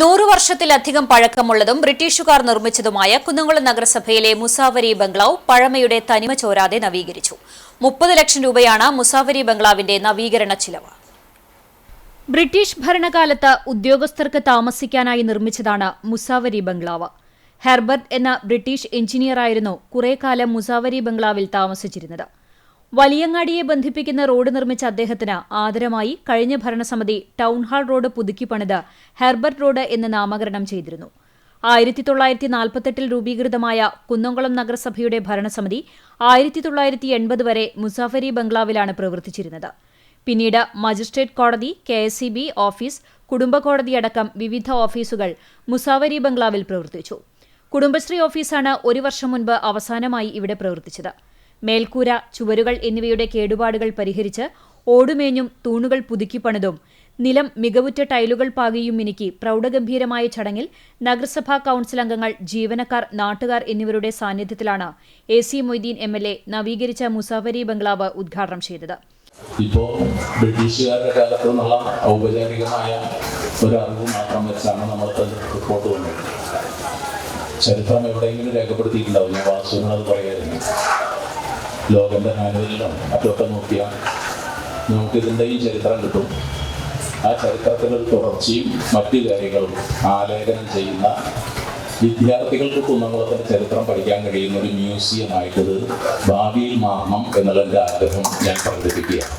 നൂറു വർഷത്തിലധികം പഴക്കമുള്ളതും ബ്രിട്ടീഷുകാർ നിർമ്മിച്ചതുമായ കുന്നംകുളം നഗരസഭയിലെ മുസാവരി ബംഗ്ലാവ് പഴമയുടെ തനിമ ചോരാതെ നവീകരിച്ചു. മുപ്പത് ലക്ഷം രൂപയാണ് മുസാവരി ബംഗ്ലാവിന്റെ നവീകരണ ചിലവ്. ബ്രിട്ടീഷ് ഭരണകാലത്ത് ഉദ്യോഗസ്ഥർക്ക് താമസിക്കാനായി നിർമ്മിച്ചതാണ് മുസാവരി ബംഗ്ലാവ്. ഹെർബർട്ട് എന്ന ബ്രിട്ടീഷ് എഞ്ചിനീയറായിരുന്നു കുറേക്കാലം കാലം മുസാവരി ബംഗ്ലാവിൽ താമസിച്ചിരുന്നത്. വലിയങ്ങാടിയെ ബന്ധിപ്പിക്കുന്ന റോഡ് നിർമ്മിച്ച അദ്ദേഹത്തിന് ആദരമായി കഴിഞ്ഞ ഭരണസമിതി ടൗൺഹാൾ റോഡ് പുതുക്കി പണിത് ഹെർബർട്ട് റോഡ് എന്ന് നാമകരണം ചെയ്തിരുന്നു. ആയിരത്തി തൊള്ളായിരത്തി നാൽപ്പത്തെട്ടിൽ രൂപീകൃതമായ കുന്നംകുളം നഗരസഭയുടെ ഭരണസമിതി ആയിരത്തി തൊള്ളായിരത്തി എൺപത് വരെ മുസാഫരി ബംഗ്ലാവിലാണ് പ്രവർത്തിച്ചിരുന്നത്. പിന്നീട് മജിസ്ട്രേറ്റ് കോടതി K S C B office കുടുംബ കോടതിയടക്കം വിവിധ ഓഫീസുകൾ മുസാവരി ബംഗ്ലാവിൽ പ്രവർത്തിച്ചു. കുടുംബശ്രീ ഓഫീസാണ് ഒരു വർഷം മുൻപ് അവസാനമായി ഇവിടെ പ്രവർത്തിച്ചത്. മേൽക്കൂര ചുവരുകൾ എന്നിവയുടെ കേടുപാടുകൾ പരിഹരിച്ച് ഓടുമേഞ്ഞും തൂണുകൾ പുതുക്കിപ്പണിതും നിലം മികവുറ്റ ടൈലുകൾ പാകിയും മിനുക്കി പ്രൗഢഗംഭീരമായ ചടങ്ങിൽ നഗരസഭാ കൌൺസിൽ അംഗങ്ങൾ ജീവനക്കാർ നാട്ടുകാർ എന്നിവരുടെ സാന്നിധ്യത്തിലാണ് A C Moideen M L A നവീകരിച്ച മുസാഫരി ബംഗ്ലാവ് ഉദ്ഘാടനം ചെയ്തത്. ഇപ്പോൾ ബ്രിട്ടീഷുകാരുടെ കാലത്ത് നിന്നുള്ള ഔപചാരികമായ ഒരു അറിവ് മാത്രം വെച്ചാണ് നമ്മൾക്ക് റിപ്പോർട്ട് വന്നത് ചരിത്രം എവിടെയെങ്കിലും രേഖപ്പെടുത്തിയിട്ടുണ്ടാവും. ഞാൻ വാസുവിനത് പറയായിരുന്നു ലോകന്റെ മാനുവലിലും മറ്റൊക്കെ നോക്കിയാൽ നമുക്കിതിന്റെയും ചരിത്രം കിട്ടും. ആ ചരിത്രത്തിന്റെ തുടർച്ചയും മറ്റു കാര്യങ്ങളും ആലേഖനം ചെയ്യുന്ന വിദ്യാർത്ഥികൾക്ക് കുന്നംകുളത്തിന്റെ ചരിത്രം പഠിക്കാൻ കഴിയുന്ന ഒരു മ്യൂസിയമായിട്ടത് ഭാവിയിൽ മാറണം എന്നുള്ള എന്റെ ആഗ്രഹം ഞാൻ പ്രകടിപ്പിക്കുകയാണ്.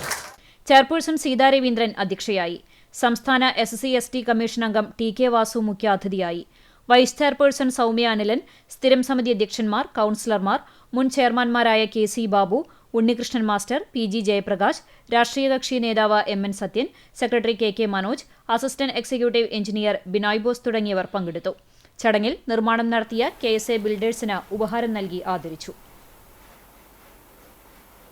ചെയർപേഴ്സൺ സീതാ രവീന്ദ്രൻ അധ്യക്ഷയായി. സംസ്ഥാന S C S T commission അംഗം ടി കെ വാസു മുഖ്യാതിഥിയായി. വൈസ് ചെയർപേഴ്സൺ സൗമ്യ അനിലൻ സ്ഥിരം സമിതി അധ്യക്ഷന്മാർ കൌൺസിലർമാർ മുൻ ചെയർമാൻമാരായ K C Babu Unnikrishnan master P G Jayaprakash രാഷ്ട്രീയ കക്ഷി നേതാവ് M N Sathyan secretary K K Manoj assistant executive engineer Binoy Bose തുടങ്ങിയവർ പങ്കെടുത്തു. ചടങ്ങിൽ നിർമ്മാണം നടത്തിയ കെ എസ് എ ബിൽഡേഴ്സിന് ഉപഹാരം നൽകി ആദരിച്ചു.